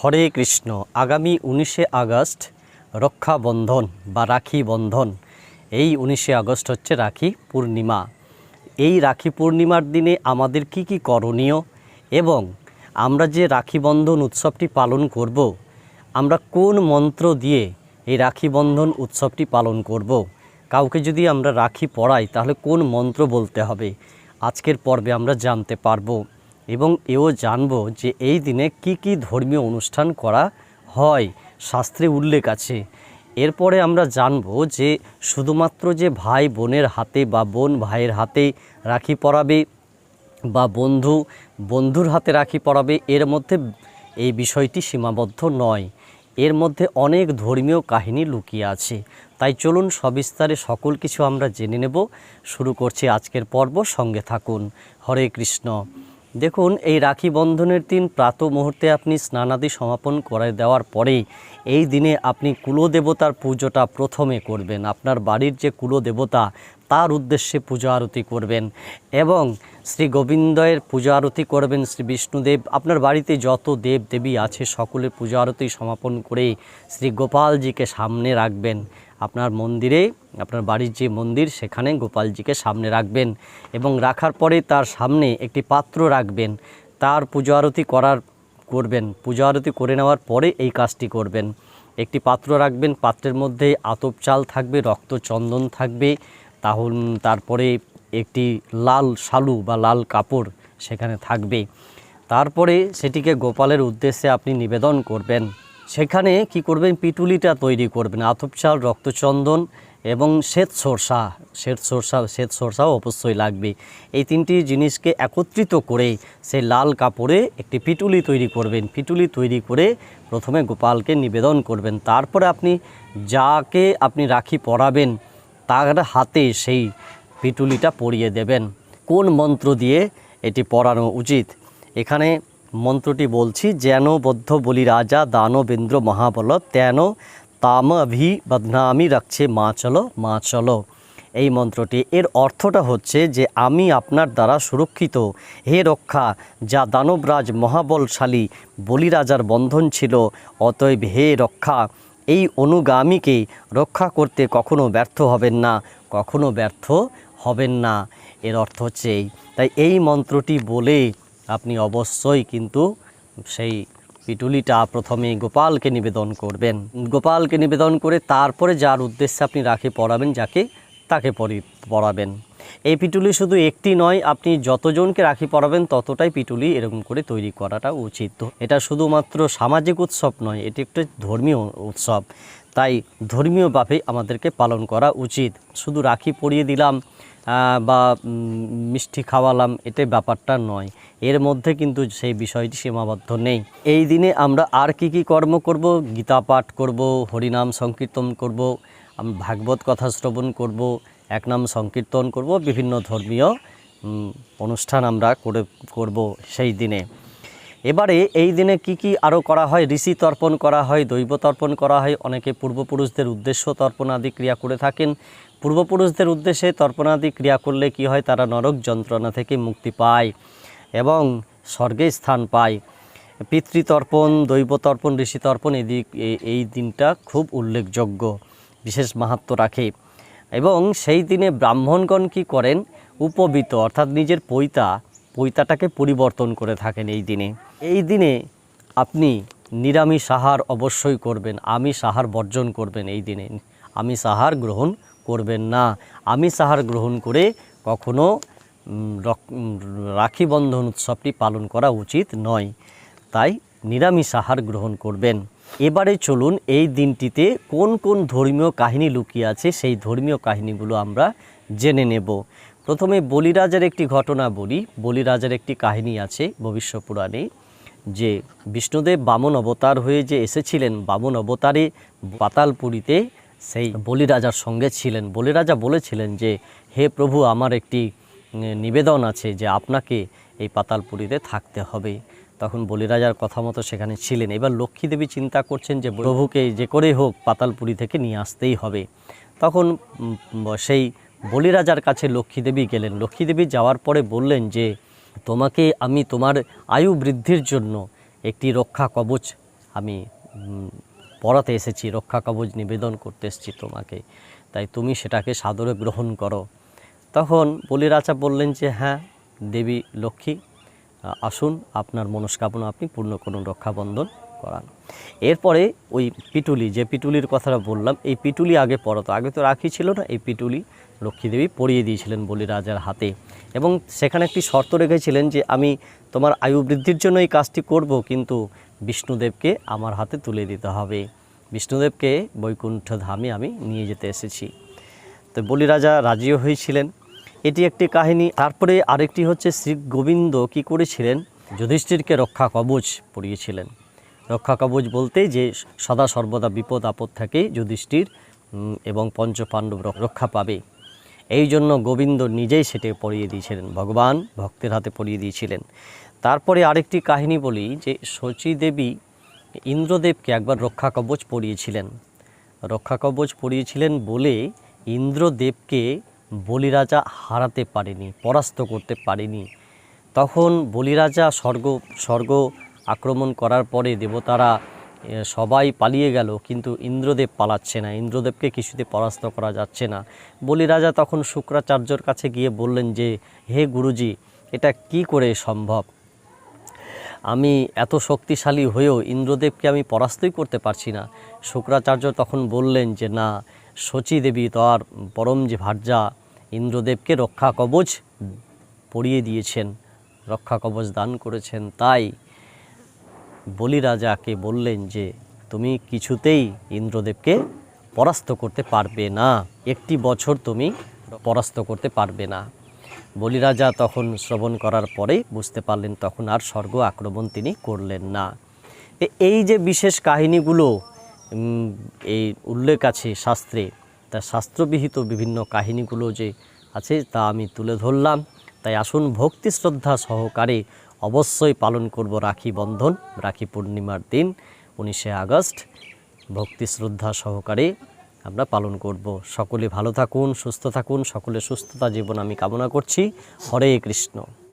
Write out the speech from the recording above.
হরে কৃষ্ণ, আগামী উনিশে আগস্ট রক্ষাবন্ধন বা রাখি বন্ধন। এই উনিশে আগস্ট হচ্ছে রাখি পূর্ণিমা। এই রাখি পূর্ণিমার দিনে আমাদের কি কি করণীয় এবং আমরা যে রাখি বন্ধন উৎসবটি পালন করব, আমরা কোন মন্ত্র দিয়ে এই রাখি বন্ধন উৎসবটি পালন করব, কাউকে যদি আমরা রাখি পড়াই তাহলে কোন মন্ত্র বলতে হবে, আজকের পর্বে আমরা জানতে পারব। এবং এও জানব যে এই দিনে কি কি ধর্মীয় অনুষ্ঠান করা হয়, শাস্ত্রে উল্লেখ আছে। এরপরে আমরা জানব যে শুধুমাত্র যে ভাই বোনের হাতে বা বোন ভাইয়ের হাতে রাখি পরাবে বা বন্ধু বন্ধুর হাতে রাখি পরাবে, এর মধ্যে এই বিষয়টি সীমাবদ্ধ নয়। এর মধ্যে অনেক ধর্মীয় কাহিনী লুকিয়ে আছে। তাই চলুন সবিস্তারে সকল কিছু আমরা জেনে নেব। শুরু করছি আজকের পর্ব, সঙ্গে থাকুন। হরে কৃষ্ণ। দেখুন, এই রাখি বন্ধনের দিন প্রাত মুহূর্তে আপনি স্নানাদি সমাপন করে দেওয়ার পরেই এই দিনে আপনি কুলদেবতার পুজোটা প্রথমে করবেন। আপনার বাড়ির যে কুলদেবতা, তার উদ্দেশ্যে পূজা আরতি করবেন এবং শ্রী গোবিন্দের পূজা আরতি করবেন শ্রী বিষ্ণুদেব। আপনার বাড়িতে যত দেব দেবী আছে, সকলের পূজা আরতি সমাপন করে শ্রী গোপালজিকে সামনে রাখবেন। আপনার মন্দিরে, আপনার বাড়ির যে মন্দির, সেখানে গোপালজিকে সামনে রাখবেন এবং রাখার পরে তার সামনে একটি পাত্র রাখবেন। তার পুজো আরতি করার, করবেন। পূজা আরতি করে নেওয়ার পরে এই কাজটি করবেন। একটি পাত্র রাখবেন, পাত্রের মধ্যে আতপ চাল থাকবে, রক্ত চন্দন থাকবে, তাহলে, তারপরে একটি লাল শালু বা লাল কাপড় সেখানে থাকবে। তারপরে সেটিকে গোপালের উদ্দেশ্যে আপনি নিবেদন করবেন। সেখানে কি করবেন? পিটুলিটা তৈরি করবেন। আতপ চাল, রক্তচন্দন এবং শ্বেত সরষা। শ্বেত সরষা, শ্বেত সরষাও অবশ্যই লাগবে। এই তিনটি জিনিসকে একত্রিত করে সেই লাল কাপড়ে একটি পিটুলি তৈরি করবেন। পিটুলি তৈরি করে প্রথমে গোপালকে নিবেদন করবেন। তারপরে আপনি যাকে আপনি রাখি পরাবেন, তার হাতে সেই পিটুলিটা পরিয়ে দেবেন। কোন মন্ত্র দিয়ে এটি পড়ানো উচিত? এখানে মন্ত্রটি বলছি, যেন বদ্ধ বলি রাজা দানবেন্দ্র মহাবল, তেন তাম বদনামি রাখছে মা চলো মা চলো। এই মন্ত্রটি, এর অর্থটা হচ্ছে যে আমি আপনার দ্বারা সুরক্ষিত। হে রক্ষা, যা দানবরাজ মহাবলশালী বলিরাজার বন্ধন ছিল, অতএব হে রক্ষা, এই অনুগামীকে রক্ষা করতে কখনো ব্যর্থ হবেন না, কখনো ব্যর্থ হবেন না। এর অর্থ হচ্ছে তাই এই মন্ত্রটি বলে আপনি অবশ্যই কিন্তু সেই পিটুলিটা প্রথমে গোপালকে নিবেদন করবেন। গোপালকে নিবেদন করে তারপরে যার উদ্দেশ্যে আপনি রাখি পড়াবেন, যাকে তাকে পড়াবেন। এই পিটুলি শুধু একটি নয়, আপনি যতজনকে রাখি পড়াবেন, ততটাই পিটুলি এরকম করে তৈরি করাটা উচিত। এটা শুধুমাত্র সামাজিক উৎসব নয়, এটি একটি ধর্মীয় উৎসব। তাই ধর্মীয়ভাবে আমাদেরকে পালন করা উচিত। শুধু রাখি পরিয়ে দিলাম বা মিষ্টি খাওয়ালাম, এতে ব্যাপারটা নয়। এর মধ্যে কিন্তু সেই বিষয়টি সীমাবদ্ধ নেই। এই দিনে আমরা আর কি কি কর্ম করব? গীতা পাঠ করব, হরিনাম সংকীর্তন করব ভাগবত কথা শ্রবণ করব একনাম সংকীর্তন করব, বিভিন্ন ধর্মীয় অনুষ্ঠান আমরা করে, করব সেই দিনে। এবারে এই দিনে কি কি আরও করা হয়? ঋষি তর্পণ করা হয়, দৈব তর্পণ করা হয়, অনেকে পূর্বপুরুষদের উদ্দেশ্য তর্পণ আদি ক্রিয়া করে থাকেন। পূর্বপুরুষদের উদ্দেশ্যে তর্পণাদি ক্রিয়া করলে কি হয়? তারা নরক যন্ত্রণা থেকে মুক্তি পায় এবং স্বর্গে স্থান পায়। পিতৃতর্পণ, দৈব তর্পণ, ঋষি তর্পণ এদিক এ- এই দিনটা খুব উল্লেখযোগ্য, বিশেষ মাহাত্ম রাখে। এবং সেই দিনে ব্রাহ্মণগণ কি করেন? উপবিত, অর্থাৎ নিজের পৈতা পৈতাটাকে পরিবর্তন করে থাকেন এই দিনে। এই দিনে আপনি নিরামিষ আহার অবশ্যই করবেন, আমিষ আহার বর্জন করবেন এই দিনে। আমিষ আহার গ্রহণ করবেন না। আমিষ আহার গ্রহণ করে কখনো রাখি বন্ধন উৎসবটি পালন করা উচিত নয়। তাই নিরামিষ আহার গ্রহণ করবেন। এবারে চলুন এই দিনটিতে কোন কোন ধর্মীয় কাহিনী লুকিয়ে আছে, সেই ধর্মীয় কাহিনীগুলো আমরা জেনে নেব। প্রথমে বলিরাজের একটি ঘটনা বলি। বলিরাজের একটি কাহিনী আছে ভবিষ্য পুরাণে যে বিষ্ণুদেব বামন অবতার হয়ে যে এসেছিলেন বামন অবতারে পাতালপুরীতে সেই বলিরাজার সঙ্গে ছিলেন। বলিরাজা বলেছিলেন যে হে প্রভু আমার একটি নিবেদন আছে যে আপনাকে এই পাতালপুরীতে থাকতে হবে। তখন বলিরাজার কথা মতো সেখানে ছিলেন। এবার লক্ষ্মী দেবী চিন্তা করছেন যে প্রভুকে যে করেই হোক পাতালপুরী থেকে নিয়ে আসতেই হবে। তখন উম, সেই বলিরাজার কাছে লক্ষ্মী দেবী গেলেন। লক্ষ্মী দেবী যাওয়ার পরে বললেন যে, তোমাকে আমি তোমার আয়ু বৃদ্ধির জন্য একটি রক্ষা কবচ আমি পড়াতে এসেছি, রক্ষা কবচ নিবেদন করতে এসেছি তোমাকে। তাই তুমি সেটাকে সাদরে গ্রহণ করো। তখন বলিরাজা বললেন যে হ্যাঁ দেবী লক্ষ্মী আসুন, আপনার মনস্কামনা আপনি পূর্ণ করুন, রক্ষাবন্ধন। করান। এরপরে ওই পিটুলি, যে পিটুলির কথাটা বললাম, এই পিটুলি আগে পড়াতো আগে তো রাখি ছিল না, এই পিটুলি লক্ষ্মীদেবী পরিয়ে দিয়েছিলেন বলি রাজার হাতে। এবং সেখানে একটি শর্ত রেখেছিলেন যে, আমি তোমার আয়ু বৃদ্ধির জন্য এই কাজটি করব, কিন্তু বিষ্ণুদেবকে আমার হাতে তুলে দিতে হবে। বিষ্ণুদেবকে বৈকুণ্ঠ ধামে আমি নিয়ে যেতে এসেছি। তো বলি রাজা রাজিও হয়েছিলেন। এটি একটি কাহিনী। তারপরে আরেকটি হচ্ছে শ্রী গোবিন্দ কী করেছিলেন? যুধিষ্ঠিরকে রক্ষা কবচ পড়িয়েছিলেন রক্ষা কবচ বলতে যে সদা সর্বদা বিপদ আপদ থেকে যুধিষ্ঠির এবং পঞ্চপাণ্ডব রক্ষা পাবে। এই জন্য গোবিন্দ নিজেই সেটি পড়িয়ে দিয়েছিলেন, ভগবান ভক্তের হাতে পড়িয়ে দিয়েছিলেন। তারপরে আরেকটি কাহিনী বলি যে শচীদেবী ইন্দ্রদেবকে একবার রক্ষা কবচ পড়িয়েছিলেন রক্ষা কবচ পড়িয়েছিলেন বলে ইন্দ্রদেবকে বলিরাজা হারাতে পারেনি, পরাস্ত করতে পারেনি। তখন বলিরাজা স্বর্গ স্বর্গ আক্রমণ করার পরে দেবতারা সবাই পালিয়ে গেল, কিন্তু ইন্দ্রদেব পালাচ্ছে না। ইন্দ্রদেবকে কিছুতে পরাস্ত করা যাচ্ছে না। বলিরাজা তখন শুক্রাচার্যর কাছে গিয়ে বললেন যে, হে গুরুজি, এটা কি করে সম্ভব? আমি এত শক্তিশালী হয়েও ইন্দ্রদেবকে আমি পরাস্তই করতে পারছি না। শুক্রাচার্য তখন বললেন যে, না, শচী দেবী তার পরম যে ভার্যা, ইন্দ্রদেবকে রক্ষা কবচ পরিয়ে দিয়েছেন, রক্ষা কবচ দান করেছেন, তাই বলিরাজাকে বললেন যে, তুমি কিছুতেই ইন্দ্রদেবকে পরাস্ত করতে পারবে না। একটি বছর তুমি পরাস্ত করতে পারবে না। বলিরাজা তখন শ্রবণ করার পরে বুঝতে পারলেন, তখন আর স্বর্গ আক্রমণ তিনি করলেন না। এই যে বিশেষ কাহিনীগুলো এই উল্লেখ আছে শাস্ত্রে, তা শাস্ত্রবিহিত বিভিন্ন কাহিনীগুলো যে আছে, তা আমি তুলে ধরলাম। তাই আসুন ভক্তি শ্রদ্ধা সহকারে অবশ্যই পালন করব রাখি বন্ধন, রাখি পূর্ণিমার দিন, উনিশে আগস্ট। ভক্তি শ্রদ্ধা সহকারে আমরা পালন করব। সকলে ভালো থাকুন, সুস্থ থাকুন সকলে সুস্থতা জীবন আমি কামনা করছি। হরে কৃষ্ণ।